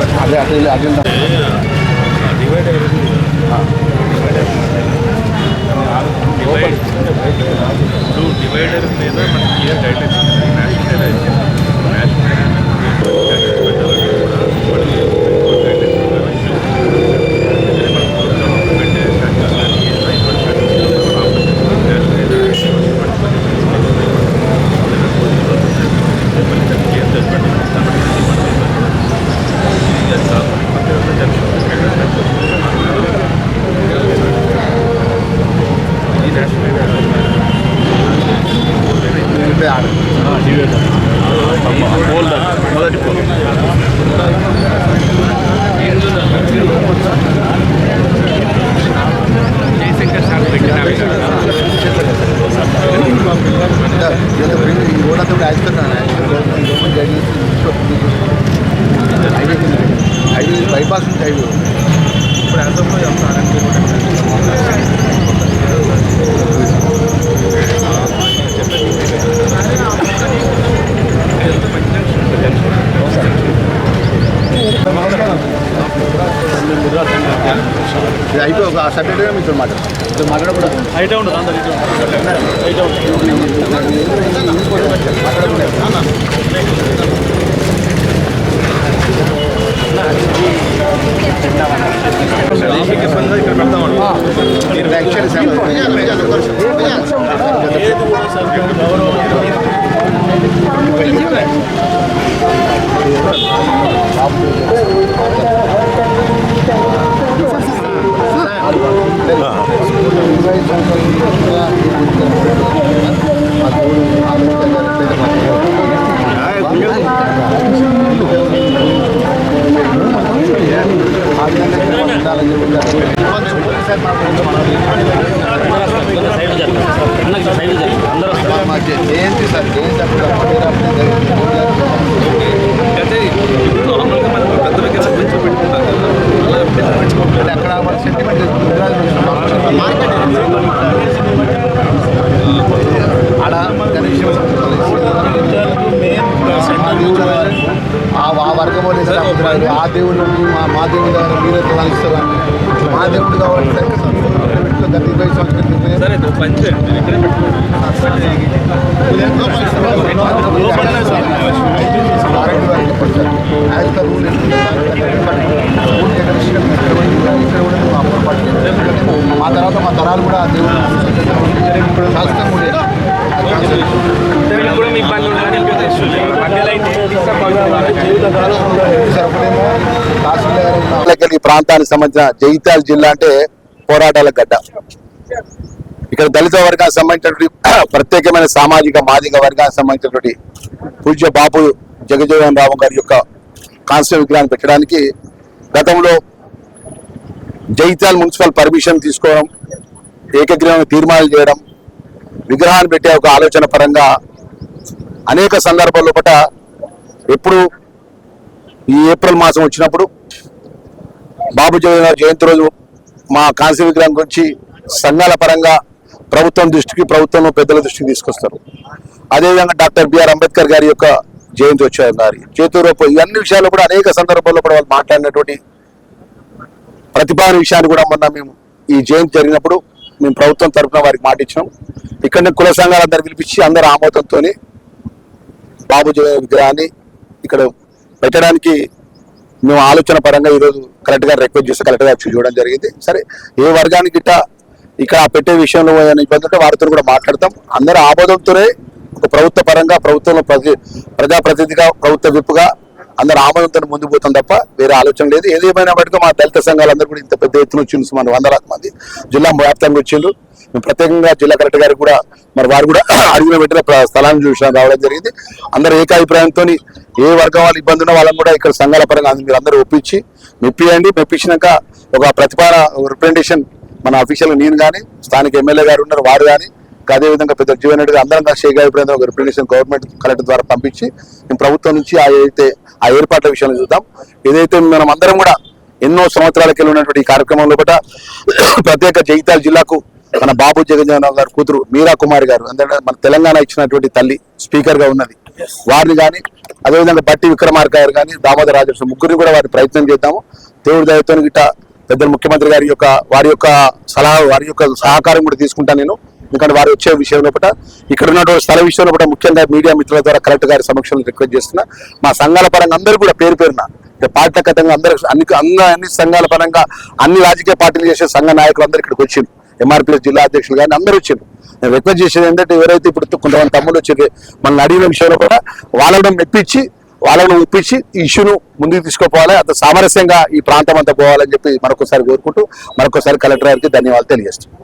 Agenda divide ఇప్పుడు divider మీద మనకి క్లియర్ గైడ్లైన్స్ ఉన్నాయి నేషనల్ హైవే నేషనల్ మొదటి పోల్ జయశంకర్ సార్ పెట్టిన ఈ రోడ్ అంతా కూడా actual government guide highway highway bypass నుంచి హైవే ఇప్పుడు అసెంబ్లీ ఇది ఒక సబ్జెక్ట్గా మీతో మాట్లాడు మీతో మాట్లాడకూడదు అయితే ఉండదు అందరు అయితే ఇక్కడ పెడతామండి జయంతి సార్ జయంతి అప్పుడు అంటే ఇప్పుడు నార్మల్గా మనం అక్కడ సెంటిమెంట్ వర్గం వాళ్ళు ఇస్తారు ఆ దేవుడు మా మా దేవుడు దగ్గర మీరే ఎట్లా మా దేవుడు కావాలి సరే గత ఇరవై సంవత్సరాల రూల్ ఇక్కడ కూడా ఇక్కడ కూడా మా పొరపాటు లేదు. ఎందుకంటే మా తర్వాత మా తరాలు కూడా దేవుడు ఈ ప్రాంతానికి సంబంధించిన జగిత్యాల జిల్లా అంటే పోరాటాల గడ్డ. ఇక్కడ దళిత వర్గానికి సంబంధించినటువంటి ప్రత్యేకమైన సామాజిక మాదిక వర్గానికి సంబంధించినటువంటి పూజ్య బాపు జగజీవన్ రావు గారి యొక్క కాంస్య విగ్రహాన్ని పెట్టడానికి గతంలో జైత్యాల మున్సిపల్ పర్మిషన్ తీసుకోవడం ఏకగ్రీవంగా తీర్మానాలు చేయడం విగ్రహాన్ని పెట్టే ఒక ఆలోచన పరంగా అనేక సందర్భాల్లో పట ఎప్పుడు ఈ ఏప్రిల్ మాసం వచ్చినప్పుడు బాబు జగన్ జయంతి రోజు మా కాంస్య విగ్రహం గురించి సంఘాల పరంగా ప్రభుత్వం దృష్టికి ప్రభుత్వం పెద్దల దృష్టికి తీసుకొస్తారు. అదేవిధంగా డాక్టర్ బిఆర్ అంబేద్కర్ గారి యొక్క జయంతి వచ్చారు. గారి చేతురూపు అన్ని విషయాల్లో కూడా అనేక సందర్భాల్లో కూడా వాళ్ళు మాట్లాడినటువంటి ప్రతిభాని విషయాన్ని కూడా మొన్న మేము ఈ జయంతి జరిగినప్పుడు మేము ప్రభుత్వం తరఫున వారికి మాట ఇచ్చినాం. ఇక్కడ కుల సంఘాలందరూ పిలిపించి అందరు ఆమోదంతో బాబు జగన్ విగ్రహాన్ని ఇక్కడ పెట్టడానికి మేము ఆలోచన పరంగా ఈరోజు కలెక్టర్ గారు రిక్వెస్ట్ చేస్తే కలెక్టర్ గారు చూడడం జరిగింది. సరే ఏ వర్గానికి గిట్ట ఇక్కడ పెట్టే విషయంలో ఏమైనా ఇబ్బంది ఉంటే వారితో కూడా మాట్లాడతాం. అందరూ ఆమోదంతోనే ఒక ప్రభుత్వ పరంగా ప్రభుత్వంలో ప్రజా ప్రజాప్రతినిధిగా ప్రభుత్వ విప్పుగా అందరూ ఆమోదంతో ముందు పోతాం తప్ప వేరే ఆలోచన లేదు. ఏదేమైనా బట్టి మా దళిత సంఘాలందరూ కూడా ఇంత పెద్ద ఎత్తున వచ్చింది సుమారు వందలాది మంది. జిల్లా వ్యాప్తంగా వచ్చిండ్రు. మేము ప్రత్యేకంగా జిల్లా కలెక్టర్ గారు కూడా మరి వారు కూడా అడిగిన పెట్టిన ప్ర- స్థలాన్ని చూసిన రావడం జరిగింది. అందరూ ఏకాభిప్రాయంతో ఏ వర్గం వాళ్ళు ఇబ్బంది ఉన్న వాళ్ళని కూడా ఇక్కడ సంఘాల పరంగా మీరు అందరూ ఒప్పించి మెప్పియండి. మెప్పించినాక ఒక ప్రతిపాదన రిప్రజెంటేషన్ మన అఫీషియల్ నేను కానీ స్థానిక ఎమ్మెల్యే గారు ఉన్నారు వారు కానీ అదే విధంగా పెద్ద జీవన్ రెడ్డి గారు అందరం కలిసి ఏకాభిప్రాయంతో ఒక రిప్రజెంటేషన్ గవర్నమెంట్ కలెక్టర్ ద్వారా పంపించి మేము ప్రభుత్వం నుంచి ఆ ఏదైతే ఆ ఏర్పాట్ల విషయాన్ని చూద్దాం. ఏదైతే మనం అందరం కూడా ఎన్నో సంవత్సరాల కింద ఉన్నటువంటి ఈ కార్యక్రమంలో కూడా ప్రత్యేక జగిత్యాల జిల్లాకు మన బాబు జగజ్జనరావు గారు కూతురు మీరా కుమారి గారు అంటే మన తెలంగాణ ఇచ్చినటువంటి తల్లి స్పీకర్గా ఉన్నది. వారిని కానీ అదేవిధంగా బట్టి విక్రమార్క గారు కానీ దామోదర రాజేశ్వర ముగ్గురిని కూడా వారి ప్రయత్నం చేద్దాము. దేవుడి దయతో గిట్ట పెద్దల ముఖ్యమంత్రి గారి యొక్క వారి యొక్క సలహా వారి యొక్క సహకారం కూడా తీసుకుంటాను నేను. ఎందుకంటే వారు వచ్చే విషయం లోపల ఇక్కడ ఉన్నటువంటి స్థల విషయం లోపల ముఖ్యంగా మీడియా మిత్రుల ద్వారా కలెక్టర్ గారి సమక్షంలో రిక్వెస్ట్ చేస్తున్నా. మా సంఘాల పరంగా అందరూ కూడా పేరు పేరున ఇక అందరూ అన్ని అన్ని అన్ని సంఘాల పరంగా అన్ని రాజకీయ పార్టీలు చేసే సంఘ నాయకులు అందరూ ఇక్కడికి వచ్చింది ఎంఆర్పీఎస్ జిల్లా అధ్యక్షులు కానీ అందరూ వచ్చారు నేను రిక్వెస్ట్ చేసేది ఏంటంటే ఎవరైతే ఇప్పుడు కొంతమంది తమ్ముళ్ళు వచ్చి మనల్ని అడిగిన విషయంలో కూడా వాళ్ళని మెప్పించి వాళ్ళను ఒప్పించి ఈ ఇష్యూను ముందుకు తీసుకుపోవాలి. అంత సామరస్యంగా ఈ ప్రాంతం అంతా పోవాలని చెప్పి మరొకసారి కోరుకుంటూ మరొకసారి కలెక్టర్ గారికి ధన్యవాదాలు తెలియజేస్తున్నాను.